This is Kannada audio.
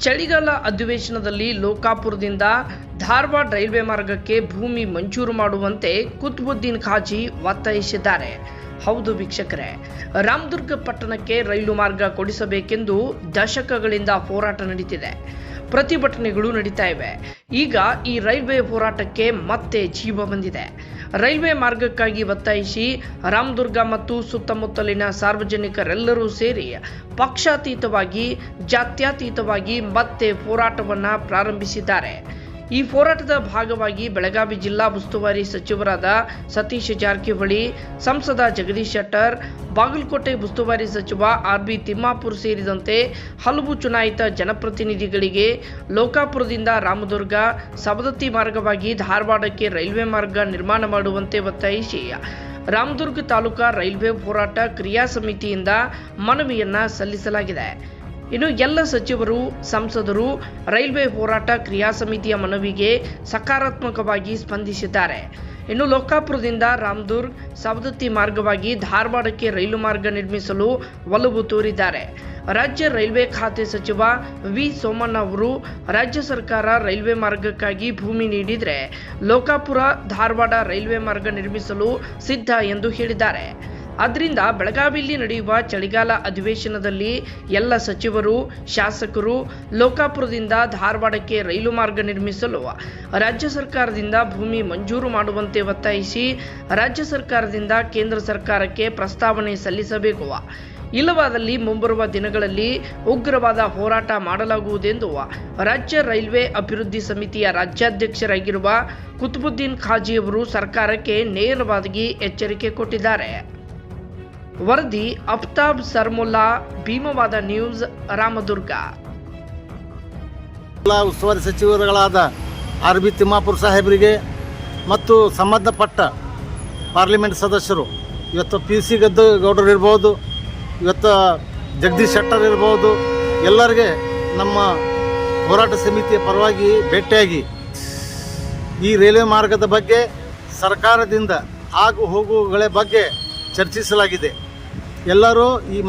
ಚಳಿಗಾಲ ಅಧಿವೇಶನದಲ್ಲಿ ಲೋಕಾಪುರದಿಂದ ಧಾರವಾಡ ರೈಲ್ವೆ ಮಾರ್ಗಕ್ಕೆ ಭೂಮಿ ಮಂಜೂರು ಮಾಡುವಂತೆ ಕುತ್ಬುದ್ದೀನ್ ಖಾಜಿ ಒತ್ತಾಯಿಸಿದ್ದಾರೆ. ಹೌದು ವೀಕ್ಷಕರೇ. ರಾಮದುರ್ಗ ಪಟ್ಟಣಕ್ಕೆ ರೈಲು ಮಾರ್ಗ ಕೊಡಿಸಬೇಕೆಂದು ದಶಕಗಳಿಂದ ಹೋರಾಟ ನಡೀತಿದೆ. ಪ್ರತಿಭಟನೆಗಳು ನಡೀತಾ ಇವೆ. ಈಗ ಈ ರೈಲ್ವೆ ಹೋರಾಟಕ್ಕೆ ಮತ್ತೆ ಜೀವ ಬಂದಿದೆ. ರೈಲ್ವೆ ಮಾರ್ಗಕ್ಕಾಗಿ ಒತ್ತಾಯಿಸಿ ರಾಮದುರ್ಗ ಮತ್ತು ಸುತ್ತಮುತ್ತಲಿನ ಸಾರ್ವಜನಿಕರೆಲ್ಲರೂ ಸೇರಿ ಪಕ್ಷಾತೀತವಾಗಿ, ಜಾತ್ಯತೀತವಾಗಿ ಮತ್ತೆ ಹೋರಾಟವನ್ನು ಪ್ರಾರಂಭಿಸಿದ್ದಾರೆ. ಈ ಹೋರಾಟದ ಭಾಗವಾಗಿ ಬೆಳಗಾವಿ ಜಿಲ್ಲಾ ಉಸ್ತುವಾರಿ ಸಚಿವರಾದ ಸತೀಶ್ ಜಾರಕಿಹೊಳಿ, ಸಂಸದ ಜಗದೀಶ್ ಶೆಟ್ಟರ್, ಬಾಗಲಕೋಟೆ ಉಸ್ತುವಾರಿ ಸಚಿವ ಆರ್ ಬಿ ತಿಮ್ಮಾಪುರ್ ಸೇರಿದಂತೆ ಹಲವು ಚುನಾಯಿತ ಜನಪ್ರತಿನಿಧಿಗಳಿಗೆ ಲೋಕಾಪುರದಿಂದ ರಾಮದುರ್ಗ, ಸವದತ್ತಿ ಮಾರ್ಗವಾಗಿ ಧಾರವಾಡಕ್ಕೆ ರೈಲ್ವೆ ಮಾರ್ಗ ನಿರ್ಮಾಣ ಮಾಡುವಂತೆ ಒತ್ತಾಯಿಸಿ ರಾಮದುರ್ಗ ತಾಲೂಕಾ ರೈಲ್ವೆ ಹೋರಾಟ ಕ್ರಿಯಾ ಸಮಿತಿಯಿಂದ ಮನವಿಯನ್ನ ಸಲ್ಲಿಸಲಾಗಿದೆ. ಇನ್ನು ಎಲ್ಲ ಸಚಿವರು, ಸಂಸದರು, ರೈಲ್ವೆ ಹೋರಾಟ ಕ್ರಿಯಾ ಸಮಿತಿಯ ಮನವಿಗೆ ಸಕಾರಾತ್ಮಕವಾಗಿ ಸ್ಪಂದಿಸಿದ್ದಾರೆ. ಇನ್ನು ಲೋಕಾಪುರದಿಂದ ರಾಮದುರ್ಗ್ ಸವದತ್ತಿ ಮಾರ್ಗವಾಗಿ ಧಾರವಾಡಕ್ಕೆ ರೈಲು ಮಾರ್ಗ ನಿರ್ಮಿಸಲು ಒಲವು ತೋರಿದ್ದಾರೆ. ರಾಜ್ಯ ರೈಲ್ವೆ ಖಾತೆ ಸಚಿವ ವಿ ಸೋಮಣ್ಣ ಅವರು ರಾಜ್ಯ ಸರ್ಕಾರ ರೈಲ್ವೆ ಮಾರ್ಗಕ್ಕಾಗಿ ಭೂಮಿ ನೀಡಿದರೆ ಲೋಕಾಪುರ, ಧಾರವಾಡ ರೈಲ್ವೆ ಮಾರ್ಗ ನಿರ್ಮಿಸಲು ಸಿದ್ಧ ಎಂದು ಹೇಳಿದ್ದಾರೆ. ಆದ್ದರಿಂದ ಬೆಳಗಾವಿಯಲ್ಲಿ ನಡೆಯುವ ಚಳಿಗಾಲ ಅಧಿವೇಶನದಲ್ಲಿ ಎಲ್ಲ ಸಚಿವರು, ಶಾಸಕರು ಲೋಕಾಪುರದಿಂದ ಧಾರವಾಡಕ್ಕೆ ರೈಲು ಮಾರ್ಗ ನಿರ್ಮಿಸಲು ರಾಜ್ಯ ಸರ್ಕಾರದಿಂದ ಭೂಮಿ ಮಂಜೂರು ಮಾಡುವಂತೆ ಒತ್ತಾಯಿಸಿ ರಾಜ್ಯ ಸರ್ಕಾರದಿಂದ ಕೇಂದ್ರ ಸರ್ಕಾರಕ್ಕೆ ಪ್ರಸ್ತಾವನೆ ಸಲ್ಲಿಸಬೇಕು. ಇಲ್ಲವಾದಲ್ಲಿ ಮುಂಬರುವ ದಿನಗಳಲ್ಲಿ ಉಗ್ರವಾದ ಹೋರಾಟ ಮಾಡಲಾಗುವುದೆಂದು ರಾಜ್ಯ ರೈಲ್ವೆ ಅಭಿವೃದ್ಧಿ ಸಮಿತಿಯ ರಾಜ್ಯಾಧ್ಯಕ್ಷರಾಗಿರುವ ಕುತುಬುದ್ದೀನ್ ಖಾಜಿಯವರು ಸರ್ಕಾರಕ್ಕೆ ನೇರವಾಗಿ ಎಚ್ಚರಿಕೆ ಕೊಟ್ಟಿದ್ದಾರೆ. ವರದಿ, ಅಫ್ತಾಬ್ ಸರ್ಮುಲ್ಲಾ, ಭೀಮವಾದ ನ್ಯೂಸ್, ರಾಮದುರ್ಗ. ಉಸ್ತುವಾರಿ ಸಚಿವರುಗಳಾದ ಆರ್ ಬಿ ತಿಮ್ಮಾಪುರ ಸಾಹೇಬರಿಗೆ ಮತ್ತು ಸಂಬಂಧಪಟ್ಟ ಪಾರ್ಲಿಮೆಂಟ್ ಸದಸ್ಯರು, ಇವತ್ತು ಪಿ ಸಿ ಗದ್ದು ಗೌಡರು ಇರ್ಬೋದು, ಇವತ್ತು ಜಗದೀಶ್ ಶೆಟ್ಟರ್ ಇರ್ಬೋದು, ಎಲ್ಲರಿಗೆ ನಮ್ಮ ಹೋರಾಟ ಸಮಿತಿಯ ಪರವಾಗಿ ಭೇಟಿಯಾಗಿ ಈ ರೈಲ್ವೆ ಮಾರ್ಗದ ಬಗ್ಗೆ ಸರ್ಕಾರದಿಂದ ಆಗು ಹೋಗುಗಳ ಬಗ್ಗೆ ಚರ್ಚಿಸಲಾಗಿದೆ. ಎಲ್ಲರೂ ಈ